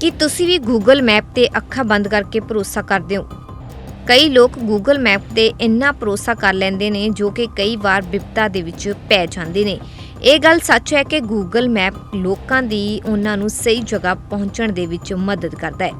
ਕੀ ਤੁਸੀਂ ਵੀ Google map ਤੇ ਅੱਖਾਂ ਬੰਦ ਕਰਕੇ ਭਰੋਸਾ ਕਰਦੇ ਹੋ? ਕਈ ਲੋਕ Google ਮੈਪ ਤੇ ਇੰਨਾ ਭਰੋਸਾ ਕਰ ਲੈਂਦੇ ਨੇ ਜੋ ਕਿ ਕਈ ਵਾਰ ਵਿਪਤਾ ਦੇ ਵਿੱਚ ਪੈ ਜਾਂਦੇ ਨੇ। ਇਹ ਗੱਲ ਸੱਚ ਹੈ ਕਿ Google ਮੈਪ ਲੋਕਾਂ ਦੀ ਉਹਨਾਂ ਨੂੰ ਸਹੀ ਜਗ੍ਹਾ ਪਹੁੰਚਣ ਦੇ ਵਿੱਚ ਮਦਦ ਕਰਦਾ ਹੈ।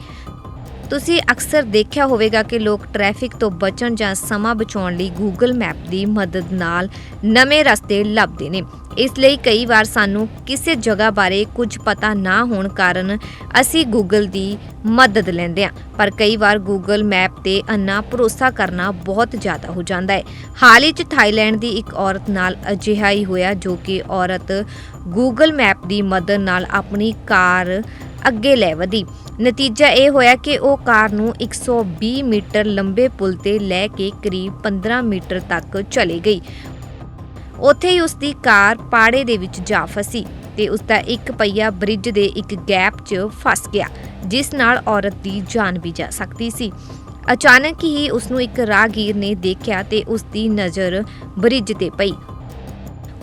ਤੁਸੀਂ ਅਕਸਰ ਦੇਖਿਆ ਹੋਵੇਗਾ ਕਿ ਲੋਕ ਟ੍ਰੈਫਿਕ ਤੋਂ ਬਚਣ ਜਾਂ ਸਮਾਂ ਬਚਾਉਣ ਲਈ Google ਮੈਪ ਦੀ ਮਦਦ ਨਾਲ ਨਵੇਂ ਰਸਤੇ ਲੱਭਦੇ ਨੇ। ਇਸ ਲਈ ਕਈ ਵਾਰ ਸਾਨੂੰ ਕਿਸੇ ਜਗ੍ਹਾ ਬਾਰੇ ਕੁਝ ਪਤਾ ਨਾ ਹੋਣ ਕਾਰਨ ਅਸੀਂ ਗੂਗਲ ਦੀ ਮਦਦ ਲੈਂਦੇ ਹਾਂ। ਪਰ ਕਈ ਵਾਰ ਗੂਗਲ ਮੈਪ ਤੇ ਅੰਨਾ ਭਰੋਸਾ ਕਰਨਾ ਬਹੁਤ ਜ਼ਿਆਦਾ ਹੋ ਜਾਂਦਾ ਹੈ। ਹਾਲ ਹੀ 'ਚ ਥਾਈਲੈਂਡ ਦੀ ਇੱਕ ਔਰਤ ਨਾਲ ਅਜਿਹਾ ਹੀ ਹੋਇਆ ਜੋ ਕਿ ਔਰਤ ਗੂਗਲ ਮੈਪ ਦੀ ਮਦਦ ਨਾਲ ਆਪਣੀ ਕਾਰ ਅੱਗੇ ਲੈ ਵਧੀ। ਨਤੀਜਾ ਇਹ ਹੋਇਆ ਕਿ ਉਹ ਕਾਰ ਨੂੰ 120 ਮੀਟਰ ਲੰਬੇ ਪੁਲ ਤੇ ਲੈ ਕੇ ਕਰੀਬ 15 ਮੀਟਰ ਤੱਕ ਚਲੀ ਗਈ। ਉੱਥੇ ਹੀ ਉਸ ਦੀ ਕਾਰ ਪਾੜੇ ਦੇ ਵਿੱਚ ਜਾ ਫਸੀ ਤੇ ਉਸ ਦਾ ਇੱਕ ਪਹੀਆ ਬ੍ਰਿਜ ਦੇ ਇੱਕ ਗੈਪ 'ਚ ਫਸ ਗਿਆ, ਜਿਸ ਨਾਲ ਔਰਤ ਦੀ ਜਾਨ ਵੀ ਜਾ ਸਕਦੀ ਸੀ। ਅਚਾਨਕ ਹੀ ਉਸ ਨੂੰ ਇੱਕ ਰਾਹਗੀਰ ਨੇ ਦੇਖਿਆ ਤੇ ਉਸ ਦੀ ਨਜ਼ਰ ਬ੍ਰਿਜ ਤੇ ਪਈ।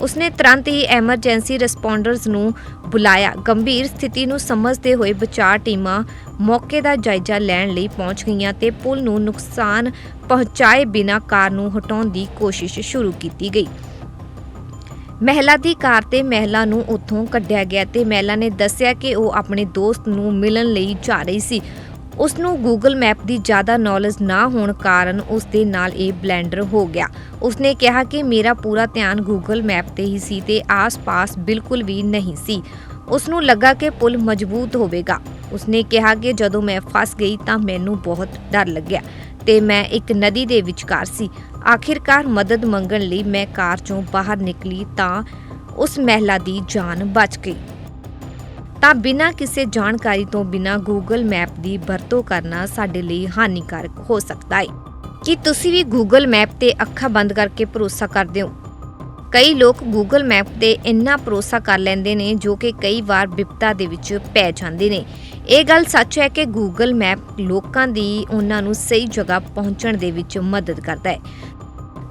ਉਸਨੇ ਤੁਰੰਤ ਹੀ ਐਮਰਜੈਂਸੀ ਰਿਸਪੌਂਡਰਸ ਨੂੰ ਬੁਲਾਇਆ। ਗੰਭੀਰ ਸਥਿਤੀ ਨੂੰ ਸਮਝਦੇ ਹੋਏ ਬਚਾਅ ਟੀਮਾਂ ਮੌਕੇ ਦਾ ਜਾਇਜ਼ਾ ਲੈਣ ਲਈ ਪਹੁੰਚ ਗਈਆਂ ਤੇ ਪੁਲ ਨੂੰ ਨੁਕਸਾਨ ਪਹੁੰਚਾਏ ਬਿਨਾਂ ਕਾਰ ਨੂੰ ਹਟਾਉਣ ਦੀ ਕੋਸ਼ਿਸ਼ ਸ਼ੁਰੂ ਕੀਤੀ ਗਈ। ਮਹਿਲਾ ਦੀ ਕਾਰ ਤੇ ਮਹਿਲਾ ਨੂੰ ਉੱਥੋਂ ਕੱਢਿਆ ਗਿਆ ਤੇ ਮਹਿਲਾ ਨੇ ਦੱਸਿਆ ਕਿ ਉਹ ਆਪਣੇ ਦੋਸਤ ਨੂੰ ਮਿਲਣ ਲਈ ਜਾ ਰਹੀ ਸੀ। ਉਸ ਨੂੰ Google ਮੈਪ ਦੀ ਜ਼ਿਆਦਾ ਨੌਲੇਜ ਨਾ ਹੋਣ ਕਾਰਨ ਉਸ ਦੇ ਨਾਲ ਇਹ ਬਲੈਂਡਰ ਹੋ ਗਿਆ। ਉਸਨੇ ਕਿਹਾ ਕਿ ਮੇਰਾ ਪੂਰਾ ਧਿਆਨ Google ਮੈਪ ਤੇ ਹੀ ਸੀ ਤੇ ਆਸ-ਪਾਸ ਬਿਲਕੁਲ ਵੀ ਨਹੀਂ ਸੀ। ਉਸ ਨੂੰ ਲੱਗਾ ਕਿ ਪੁਲ ਮਜ਼ਬੂਤ ਹੋਵੇਗਾ। ਉਸਨੇ ਕਿਹਾ ਕਿ ਜਦੋਂ ਮੈਂ ਫਸ ਗਈ ਤਾਂ ਮੈਨੂੰ ਬਹੁਤ ਡਰ ਲੱਗਿਆ। ਤੇ ਮੈਂ ਇੱਕ ਨਦੀ ਦੇ ਵਿਚਕਾਰ ਸੀ। ਆਖਿਰਕਾਰ ਮਦਦ ਮੰਗਣ ਲਈ ਮੈਂ ਕਾਰ ਚੋਂ ਬਾਹਰ ਨਿਕਲੀ ਤਾਂ ਉਸ ਮਹਿਲਾ ਦੀ ਜਾਨ ਬਚ ਗਈ। ਤਾਂ ਬਿਨਾਂ ਕਿਸੇ ਜਾਣਕਾਰੀ ਤੋਂ ਬਿਨਾਂ Google ਮੈਪ ਦੀ ਵਰਤੋਂ ਕਰਨਾ ਸਾਡੇ ਲਈ ਹਾਨੀਕਾਰਕ ਹੋ ਸਕਦਾ ਹੈ ਕੀ ਤੁਸੀਂ ਵੀ Google ਮੈਪ ਤੇ ਅੱਖਾਂ ਬੰਦ ਕਰਕੇ ਭਰੋਸਾ ਕਰਦੇ ਹੋ? ਕਈ ਲੋਕ Google ਮੈਪ ਤੇ ਇੰਨਾ ਭਰੋਸਾ ਕਰ ਲੈਂਦੇ ਨੇ ਜੋ ਕਿ ਕਈ ਵਾਰ ਵਿਪਤਾ ਦੇ ਵਿੱਚ ਪੈ ਜਾਂਦੇ ਨੇ। ਇਹ ਗੱਲ ਸੱਚ ਹੈ ਕਿ Google ਮੈਪ ਲੋਕਾਂ ਦੀ ਉਹਨਾਂ ਨੂੰ ਸਹੀ ਜਗ੍ਹਾ ਪਹੁੰਚਣ ਦੇ ਵਿੱਚ ਮਦਦ ਕਰਦਾ ਹੈ।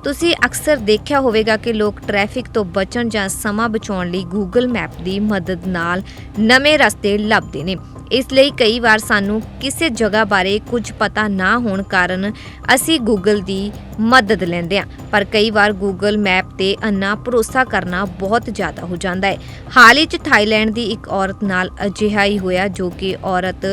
ਤੁਸੀਂ ਅਕਸਰ ਦੇਖਿਆ ਹੋਵੇਗਾ ਕਿ ਲੋਕ ਟ੍ਰੈਫਿਕ ਤੋਂ ਬਚਣ ਜਾਂ ਸਮਾਂ ਬਚਾਉਣ ਲਈ Google ਮੈਪ ਦੀ ਮਦਦ ਨਾਲ ਨਵੇਂ ਰਸਤੇ ਲੱਭਦੇ ਨੇ। ਇਸ ਲਈ ਕਈ ਵਾਰ ਸਾਨੂੰ ਕਿਸੇ ਜਗ੍ਹਾ ਬਾਰੇ ਕੁਝ ਪਤਾ ਨਾ ਹੋਣ ਕਾਰਨ ਅਸੀਂ ਗੂਗਲ ਦੀ ਮਦਦ ਲੈਂਦੇ ਹਾਂ। ਪਰ ਕਈ ਵਾਰ ਗੂਗਲ ਮੈਪ ਤੇ ਅੰਨਾ ਭਰੋਸਾ ਕਰਨਾ ਬਹੁਤ ਜ਼ਿਆਦਾ ਹੋ ਜਾਂਦਾ ਹੈ। ਹਾਲ ਹੀ 'ਚ ਥਾਈਲੈਂਡ ਦੀ ਇੱਕ ਔਰਤ ਨਾਲ ਅਜਿਹਾ ਹੀ ਹੋਇਆ ਜੋ ਕਿ ਔਰਤ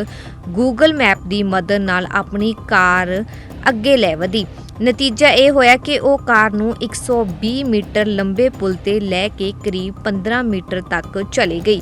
ਗੂਗਲ ਮੈਪ ਦੀ ਮਦਦ ਨਾਲ ਆਪਣੀ ਕਾਰ ਅੱਗੇ ਲੈ ਵਧੀ। ਨਤੀਜਾ ਇਹ ਹੋਇਆ ਕਿ ਉਹ ਕਾਰ ਨੂੰ 120 ਮੀਟਰ ਲੰਬੇ ਪੁਲ ਤੇ ਲੈ ਕੇ ਕਰੀਬ 15 ਮੀਟਰ ਤੱਕ ਚਲੀ ਗਈ।